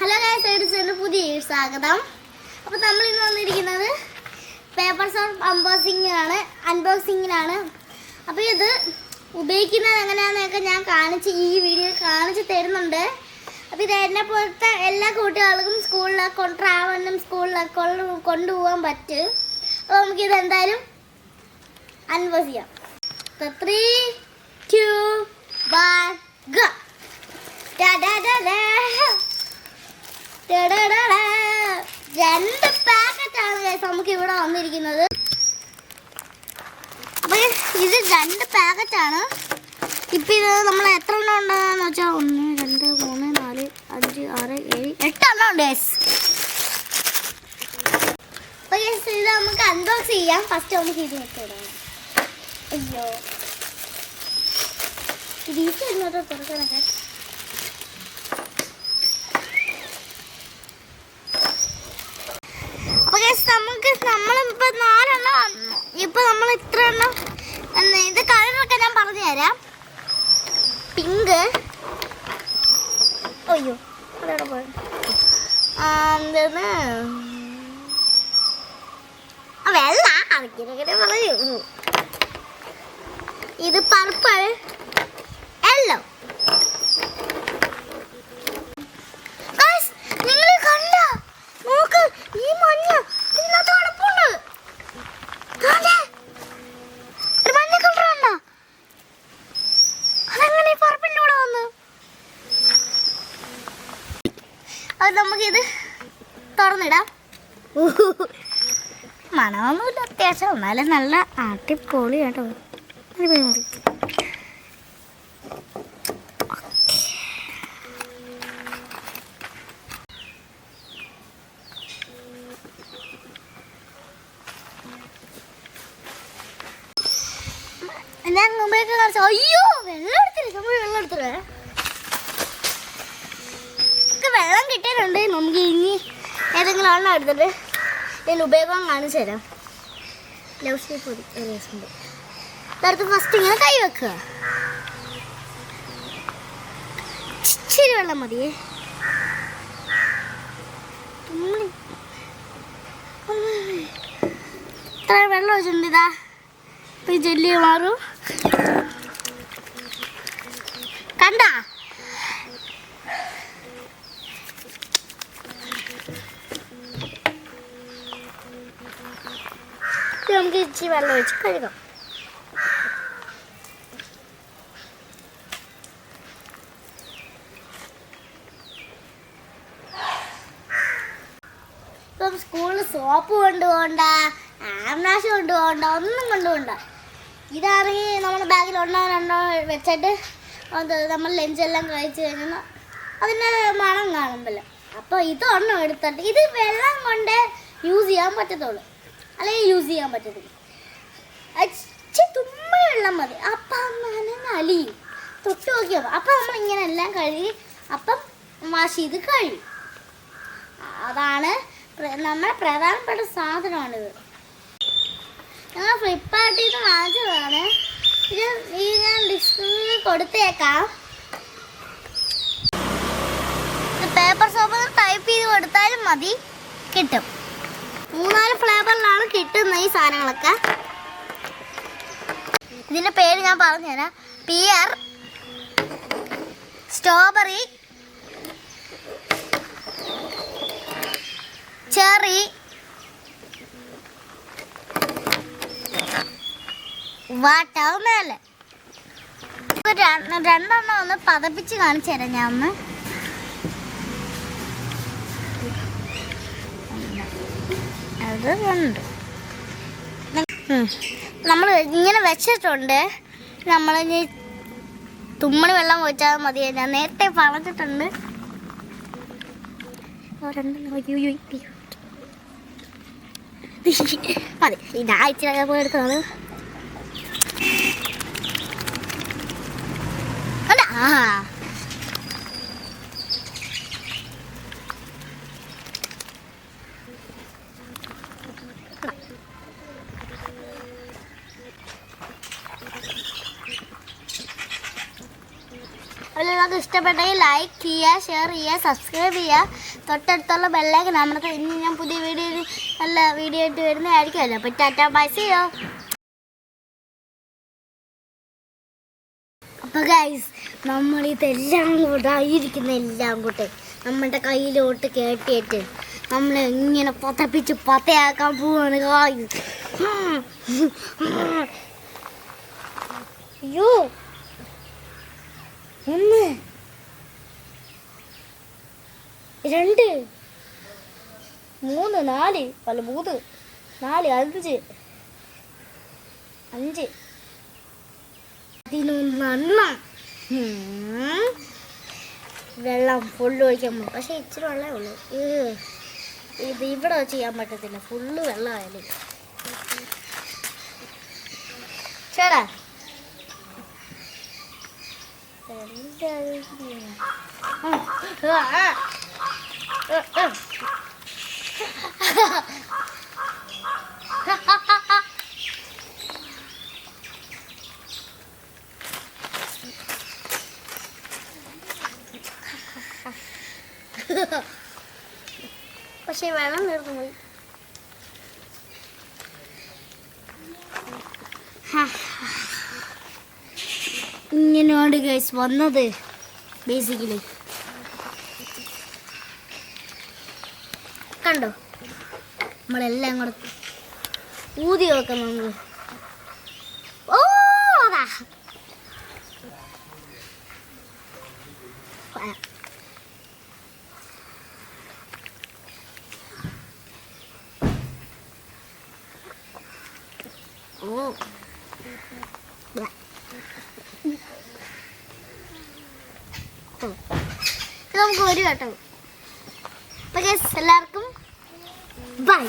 Hello guys എഡിസിന്റെ പുതിയ സ്വാഗതം. അപ്പോൾ നമ്മൾ ഇന്ന് വന്നിരിക്കുന്നത് പേപ്പർ ഓഫ് അൺബോക്സിങ്ങിനാണ് അൺബോക്സിങ്ങിനാണ് അപ്പോൾ ഇത് ഉപയോഗിക്കുന്നത് എങ്ങനെയാണെന്നൊക്കെ ഞാൻ കാണിച്ച് ഈ വീഡിയോ കാണിച്ച് തരുന്നുണ്ട്. അപ്പോൾ ഇത് എന്നെ പോലത്തെ എല്ലാ കുട്ടികൾക്കും സ്കൂളിലൊക്കെ ട്രാവലിനും സ്കൂളിലൊക്കെ കൊണ്ടുപോകാൻ പറ്റും. അപ്പോൾ നമുക്കിത് എന്തായാലും അൺബോക്സ് ചെയ്യാം. ത്രീ ടു വൺ ഡാ ഡാ ഡാ da. രണ്ട് പാക്കറ്റാണ് guys നമുക്ക് ഇവിടെ വന്നിരിക്കുന്നത്. അപ്പൊ ഇത് രണ്ട് പാക്കറ്റാണ്. ഇപ്പൊ ഇത് നമ്മൾ എത്ര എണ്ണം ഉണ്ടെന്ന് വെച്ചാൽ ഒന്ന് രണ്ട് മൂന്ന് നാല് അഞ്ച് ആറ് ഏഴ് എട്ടെണ്ണം ഉണ്ട് guys. അപ്പൊ guys, ഇത് നമുക്ക് അൺബോക്സ് ചെയ്യാം. ഫസ്റ്റ് നമുക്ക് ഇത് വെച്ചിടാം അയ്യോ. ഇത് ഇങ്ങോട്ട് തുറക്കാനൊക്കെ guys, നമുക്ക് നമ്മളിപ്പോ നാലെണ്ണം വന്നു. ഇപ്പൊ നമ്മൾ ഇത്ര എണ്ണം ഇത് കളറൊക്കെ ഞാൻ പറഞ്ഞു തരാം പിങ്ക് അയ്യോ അതെവിടെ പോയി? എന്താണ് വെള്ള. അതൊക്കെ പറയൂ. ഇത് പർപ്പിൾ യെല്ലോ നിങ്ങൾ കണ്ട നോക്ക് ഈ മഞ്ഞ ഇതിനകത്ത് ഉടപ്പുണ്ട് ദാണ്ടെ, ഒരു മഞ്ഞ കളർ കണ്ടോ അതെങ്ങനെ ഈ പർപ്പിന്റെ കൂടെ വന്നു അത് നമുക്കിത് തുറന്നിടാം. മണമൊന്നുമില്ല അത്യാവശ്യം. എന്നാലും നല്ല അടിപൊളി കേട്ടോ. അടിപൊളി ഞാൻ മുമ്പേക്ക് കാണിച്ചു അയ്യോ വെള്ളം എടുത്തില്ല നമ്മൾ വെള്ളം എടുത്തില്ലേ നമുക്ക് വെള്ളം കിട്ടിയിട്ടുണ്ട് നമുക്ക് ഇനി എണ്ണം എടുത്തിട്ട് ഇതിന്റെ ഉപയോഗം കാണിച്ചു തരാം. ലവ് ഷേപ്പ് ഏകദേശം ഇതെടുത്ത് ഫസ്റ്റ് ഇങ്ങനെ കൈ വെക്കുക? ഇച്ചിരി വെള്ളം മതിയേ. ഇത്ര വെള്ളം വെച്ചിട്ടുണ്ട് ഇതാ. ഇപ്പൊ ജെല്ലി മാറും. കണ്ട? നമുക്ക് ഇച്ചി വെള്ളം ഒഴിച്ച് കഴുകാം ഇപ്പം സ്കൂളിൽ സോപ്പ് കൊണ്ടുപോകണ്ട ആംനാശ് കൊണ്ടുപോകണ്ട ഒന്നും കൊണ്ടുപോകണ്ട ഇതാണെങ്കിൽ നമ്മൾ ബാഗിൽ ഒന്നോ രണ്ടോ വെച്ചിട്ട് അത് നമ്മൾ ലഞ്ചെല്ലാം കഴിച്ച് കഴിഞ്ഞാൽ അതിന്റെ മണം കാണുമ്പോൾ അപ്പോൾ ഇതൊന്നും എടുത്തിട്ട് ഇത് വെള്ളം കൊണ്ട് യൂസ് ചെയ്യാൻ പറ്റത്തുള്ളൂ. അല്ലെങ്കിൽ യൂസ് ചെയ്യാൻ പറ്റത്തില്ല. അച്ഛ തുമ്മ വെള്ളം മതി. അപ്പം നനഞ്ഞ് അലിയും. തൊട്ട് നോക്കിയാൽ അപ്പം നമ്മൾ ഇങ്ങനെ എല്ലാം കഴുകി അപ്പം വാഷ് ചെയ്ത് കഴിയും അതാണ് നമ്മുടെ പ്രധാനപ്പെട്ട സാധനമാണിത്. ഞങ്ങൾ ഫ്ലിപ്കാർട്ടിൽ നിന്ന് വാങ്ങിച്ചതാണ്. ഇത് ഈ ഞാൻ ഡിസ്ക്രിപ്ഷനിൽ കൊടുത്തേക്കാം. പേപ്പർ സോപ്പ് ടൈപ്പ് ചെയ്ത് കൊടുത്താലും മതി. കിട്ടും. മൂന്നാൽ ഫ്ലേവറിലാണ് കിട്ടുന്നത് ഈ സാധനങ്ങളൊക്കെ. ഇതിന്റെ പേര് ഞാൻ പറഞ്ഞുതരാം. പിയർ സ്ട്രോബെറി ചെറി വാട്ടാവുന്നതല്ലേ രണ്ടെണ്ണം ഒന്ന് പതപ്പിച്ച് കാണിച്ചു തരാം ഞാൻ ഒന്ന് അത് ഉണ്ട് നമ്മൾ ഇങ്ങനെ വെച്ചിട്ടുണ്ട്. നമ്മൾ ഇനി തുമ്മണി വെള്ളം ഒഴിച്ചാൽ മതി. ഞാൻ നേരത്തെ പറഞ്ഞിട്ടുണ്ട്. മതി. ഇതാഴ്ച പോയി അല്ല ആ അതിൽ നിങ്ങൾക്ക് ഇഷ്ടപ്പെട്ടെങ്കിൽ ലൈക്ക് ചെയ്യുക ഷെയർ ചെയ്യുക സബ്സ്ക്രൈബ് ചെയ്യുക. തൊട്ടടുത്തുള്ള ബെല്ലേക്ക് നമ്മൾക്ക് ഇനി ഞാൻ പുതിയ വീഡിയോ നല്ല വീഡിയോ ആയിട്ട് വരുന്നതായിരിക്കുമല്ലോ. അപ്പോൾ ടാറ്റ ബൈ ചെയ്യോ അപ്പോൾ ഗൈസ് നമ്മൾ ഇതെല്ലാം കൂടെ ആയിരിക്കുന്ന എല്ലാം കൂടെ നമ്മളുടെ കയ്യിലോട്ട് കേട്ടിട്ട് നമ്മൾ ഇങ്ങനെ പൊതപ്പിച്ച് പതയാക്കാൻ പോവാണ് ഗായ്സ് അയ്യോ. ഒന്ന്. രണ്ട്. മൂന്ന് നാല്. പല മൂന്ന്. നാല് അഞ്ച്. അഞ്ച്. പതിനൊന്നെണ്ണം. വെള്ളം ഫുള്ള് ഒഴിക്കാൻ പറ്റും പക്ഷേ ഇച്ചിരി വെള്ളമേ ഉള്ളൂ. ഇത് ഇവിടെ ചെയ്യാൻ പറ്റത്തില്ല. ഫുള്ള് വെള്ളമായാലും. ചേടാ പക്ഷേ വെള്ളം തീർന്നു പോയി ഇങ്ങനെയാണ് ഗൈസ് വന്നത് ബേസിക്കലി കണ്ടോ? നമ്മളെല്ലാം കൂടെ ഊതി നോക്കാം നമ്മൾ ഓ ഓ. നമുക്ക് ഒരു കേട്ടോ എല്ലാവർക്കും ബൈ